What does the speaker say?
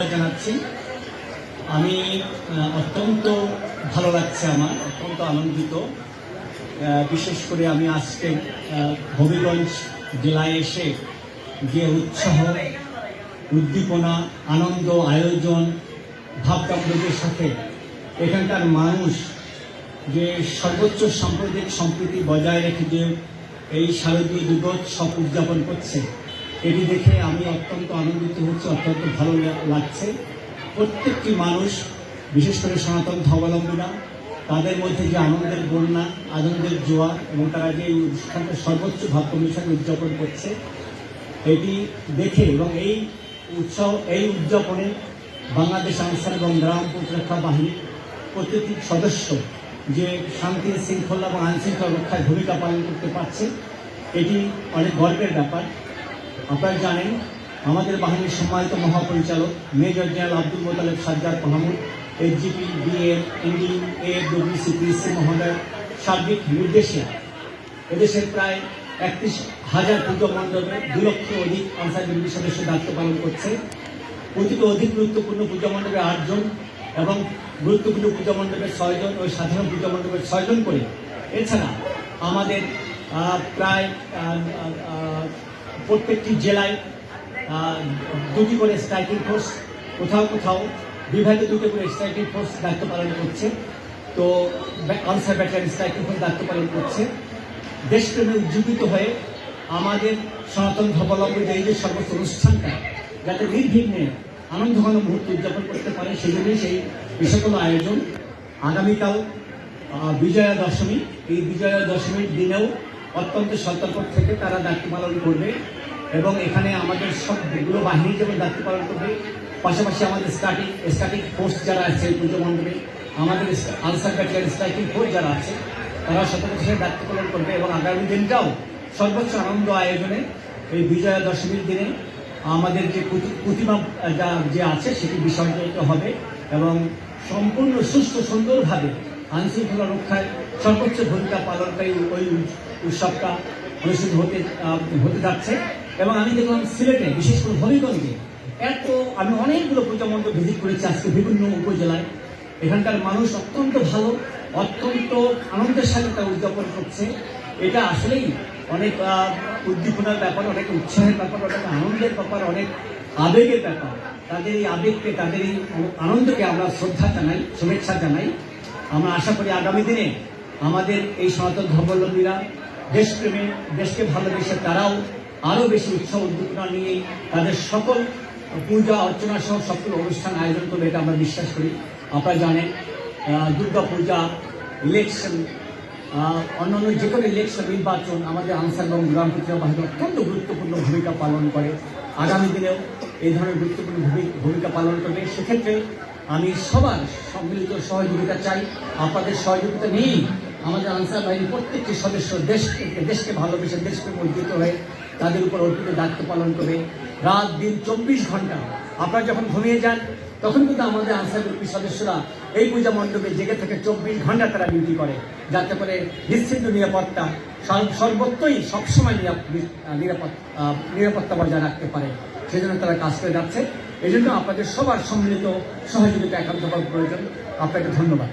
জানাচ্ছি। আমি অত্যন্ত ভালো লাগছে আমার, অত্যন্ত আনন্দিত। বিশেষ করে আমি আজকে হবিগঞ্জ জেলায় এসে যে উৎসাহ, উদ্দীপনা, আনন্দ, আয়োজন ভাবকাপ্রদের সাথে এখানকার মানুষ যে সর্বোচ্চ সাম্প্রদায়িক সম্প্রীতি বজায় রেখে যে এই শারদীয় দুর্গোৎসব উদযাপন করছে এটি দেখে আমি অত্যন্ত আনন্দিত হচ্ছি, অত্যন্ত ভালো লাগছে। প্রত্যেকটি মানুষ, বিশেষ করে সনাতন ধর্মাবলম্বীরা, তাদের মধ্যে যে আনন্দের বন্যা, আনন্দের জোয়ার, এবং তারা যে অনুষ্ঠানটা সর্বোচ্চ ভাগ্য মিশন উদযাপন করছে, এটি দেখে এবং এই উৎসব, এই উদযাপনে বাংলাদেশ আনসার এবং গ্রাম প্রতিরক্ষা বাহিনী প্রতিটি সদস্য যে শান্তি শৃঙ্খলা এবং আইনশৃঙ্খলা রক্ষায় ভূমিকা পালন করতে পারছে, এটি অনেক গর্বের ব্যাপার। আপনারা জানেন, আমাদের বাহিনীর সম্মানিত মহাপরিচালক major general Abdul Motaleb Sajjad Mahmud SGP BM ND A WC PC মহোদয় সার্বিক নির্দেশে এদেশের প্রায় একত্রিশ হাজার পুজো মণ্ডপে দু লক্ষ অধিক আনসার বিরোধী সদস্য দায়িত্ব পালন করছে। প্রতিটি অধিক গুরুত্বপূর্ণ পূজা মণ্ডপে আটজন এবং গুরুত্বপূর্ণ পূজা মণ্ডপে ছয়জন ও সাধারণ পূজা মণ্ডপে ছয়জন করে। এছাড়া আমাদের প্রায় প্রত্যেকটি জেলায় দুটি করে স্ট্রাইকিং ফোর্স, কোথাও কোথাও বিভাগে দুটো করে স্ট্রাইকিং ফোর্স দায়িত্ব পালন করছে। তো আনসার ব্যাটালিয়ন স্ট্রাইকিং ফোর্স দায়িত্ব পালন করছে। দেশপ্রেমে উজ্জীবিত হয়ে আমাদের সনাতন ধর্মাবলম্বীদের এই যে সর্বোচ্চ অনুষ্ঠানটা, যাতে নির্বিঘ্নে আনন্দঘন মুহূর্ত উদযাপন করতে পারে সেই জন্যই সেই বিশ্বকল আয়োজন। আগামীকাল বিজয়া দশমী। এই বিজয়া দশমীর দিনেও অত্যন্ত সতর্ক থেকে তারা দায়িত্ব পালন করবে এবং এখানে আমাদের সবগুলো বাহিনী যেমন দায়িত্ব পালন করবে, পাশাপাশি আমাদের স্টার্টিং স্টার্টিং ফোর্স যারা আছে পুজো মণ্ডপে, আমাদের আনসার ব্যাটালিয়ান স্ট্রাইকিং ফোর্স যারা আছে, তারা সতর্ক থেকে দায়িত্ব পালন করবে এবং আগামী দিনটাও সর্বোচ্চ আনন্দ আয়োজনে এই বিজয়া দশমীর দিনে আমাদের যে প্রতি- প্রতিমা, যা- যে আছে সেটি বিসর্জিত হবে এবং সম্পূর্ণ সুস্থ সুন্দরভাবে আইনশৃঙ্খলা রক্ষায় সর্বোচ্চ ভূমিকা পালনকারী ওই উৎসবটা অনুষ্ঠিত হতে হতে যাচ্ছে। এবং আমি দেখলাম সিলেটে, বিশেষ করে হবিগঞ্জে, এত, আমি অনেকগুলো পূজা ভিজিট করেছি আজকে বিভিন্ন উপজেলায়। এখানকার মানুষ অত্যন্ত ভালো, অত্যন্ত আনন্দের সাথে তা উদযাপন করছে। এটা আসলেই অনেক উদ্দীপনার ব্যাপার, অনেক উৎসাহের ব্যাপার, অনেক আনন্দের ব্যাপার, অনেক আবেগের ব্যাপার। তাদের এই আবেগকে, তাদের এই আনন্দকে আমরা শ্রদ্ধা জানাই, শুভেচ্ছা জানাই। আমরা আশা করি আগামী দিনে আমাদের এই সনাতন ধর্মাবলম্বীরা দেশপ্রেমে, দেশকে ভালোবেসে তারাও আরও বেশি উৎসাহ উদ্দীপনা নিয়ে তাদের সকল পূজা অর্চনা সহ সকল অনুষ্ঠান আয়োজন করবে, এটা আমরা বিশ্বাস করি। আপনারা জানেন দুর্গা পূজা ইলেকশন অন্যান্য যে কোনো ইলেকশন নির্বাচন, আমাদের আনসার এবং গ্রাম প্রতিরক্ষা বাহিনী অত্যন্ত গুরুত্বপূর্ণ ভূমিকা পালন করে। আগামী দিনেও এই ধরনের গুরুত্বপূর্ণ ভূমি- ভূমিকা পালন করবে। সেক্ষেত্রে আমি সবার সম্মিলিত সহযোগিতা চাই। আপনাদের সহযোগিতা নিয়েই আমাদের আনসার বাহিনীর প্রত্যেকটি সদস্য দেশকে দেশকে ভালোবেসে, দেশকে মর্জিত হয়ে তাদের উপর অর্পিত দায়িত্ব পালন করে রাত, দিন, চব্বিশ ঘণ্টা আপনারা যখন ঘুমিয়ে যান, তখন কিন্তু আমাদের আনসার গ্রুপের সদস্যরা এই পূজা মণ্ডপে জেগে থেকে চব্বিশ ঘণ্টা তারা ডিউটি করে, যাতে করে নিশ্চিন্ত নিরাপত্তা সর্বত্রই সবসময় নিরাপত্তা বজায় রাখতে পারে। সেজন্য তারা কাজ করে যাচ্ছে। এই জন্য আপনাদের সবার সম্মিলিত সহযোগিতা একান্তভাবে প্রয়োজন। আপনাকে ধন্যবাদ।